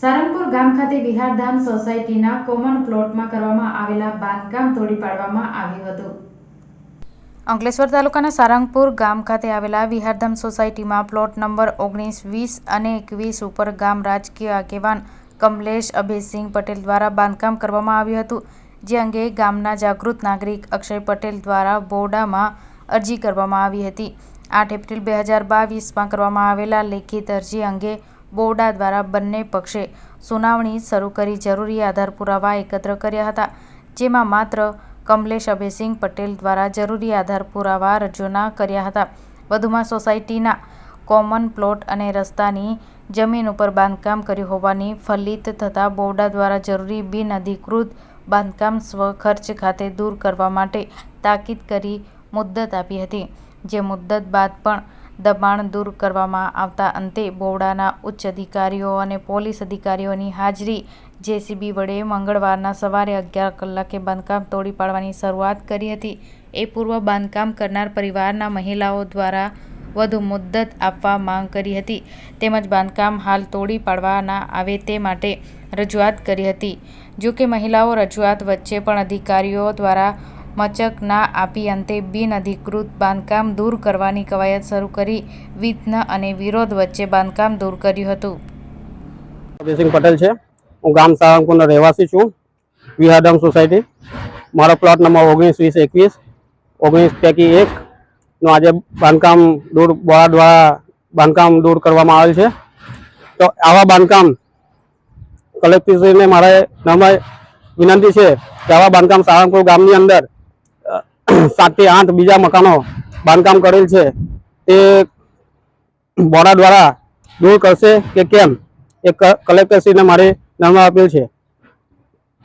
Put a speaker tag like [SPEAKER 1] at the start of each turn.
[SPEAKER 1] સારંગપુર ગામ ખાતે વિહારધામ સોસાયટીના કોમન પ્લોટમાં કરવામાં આવેલા બાંધકામ તોડી પાડવામાં આવ્યું હતું. અંકલેશ્વર તાલુકાના સારંગપુર ગામ ખાતે આવેલા વિહારધામ સોસાયટીમાં પ્લોટ નંબર ઓગણીસ, વીસ અને એકવીસ ઉપર ગામ રાજકીય આગેવાન કમલેશ અભયસિંહ પટેલ દ્વારા બાંધકામ કરવામાં આવ્યું હતું, જે અંગે ગામના જાગૃત નાગરિક અક્ષય પટેલ દ્વારા બોર્ડામાં અરજી કરવામાં આવી હતી. આઠ એપ્રિલ બે હજાર બાવીસમાં કરવામાં આવેલા લેખિત અરજી અંગે બોર્ડા દ્વારા બંને પક્ષે સુનાવણી શરૂ કરી જરૂરી આધાર પુરાવા એકત્ર કર્યા હતા, જેમાં માત્ર કમલેશ અભયસિંહ પટેલ દ્વારા જરૂરી આધાર પુરાવા રજૂ ન કર્યા હતા. વધુમાં સોસાયટીના કોમન પ્લોટ અને રસ્તાની જમીન ઉપર બાંધકામ કર્યું હોવાની ફલિત થતાં બોવડા દ્વારા જરૂરી બિનઅધિકૃત બાંધકામ સ્વખર્ચ ખાતે દૂર કરવા માટે તાકીદ કરી મુદ્દત આપી હતી, જે મુદ્દત બાદ પણ દબાણ દૂર કરવામાં આવતા અંતે બોવડાના ઉચ્ચ અધિકારીઓ અને પોલીસ અધિકારીઓની હાજરી જેસીબી વડે મંગળવારના સવારે અગિયાર કલાકે બાંધકામ તોડી પાડવાની શરૂઆત કરી હતી. એ પૂર્વ બાંધકામ કરનાર પરિવારના મહિલાઓ દ્વારા વધુ મુદ્દત આપવા માંગ કરી હતી. તેમજ બાંધકામ હાલ તોડી પાડવા ના આવે તે માટે રજૂઆત કરી હતી. જો કે મહિલાઓ રજૂઆત વચ્ચે પણ અધિકારીઓ દ્વારા મચક ના આપી અંતે બિન અધિકૃત બાંધકામ દૂર કરવાની કવાયત શરૂ કરી વિઘ્ન અને વિરોધ વચ્ચે બાંધકામ દૂર કર્યું હતું.
[SPEAKER 2] અભયસિંહ પટેલ છે. હું ગામ સારંગપુરનો રહેવાસી છું. વિહાડમ સોસાયટી. મારો પ્લોટ નંબર ઓગણીસ, વીસ, એકવીસ. ઓગણીસ પૈકી એક નું આજે બાંધકામ દૂર બોળા દ્વારા બાંધકામ દૂર કરવામાં આવેલ છે. તો આવા બાંધકામ કલેક્ટરશ્રીને મારે નમ્ર વિનંતી છે કે આવા બાંધકામ સારંગપુર ગામની અંદર સાતથી આઠ બીજા મકાનો બાંધકામ કરેલ છે. તે બોડા દ્વારા દૂર કરશે કે કેમ? એ કલેક્ટરશ્રીને મારે નમ્ર અપીલ છે.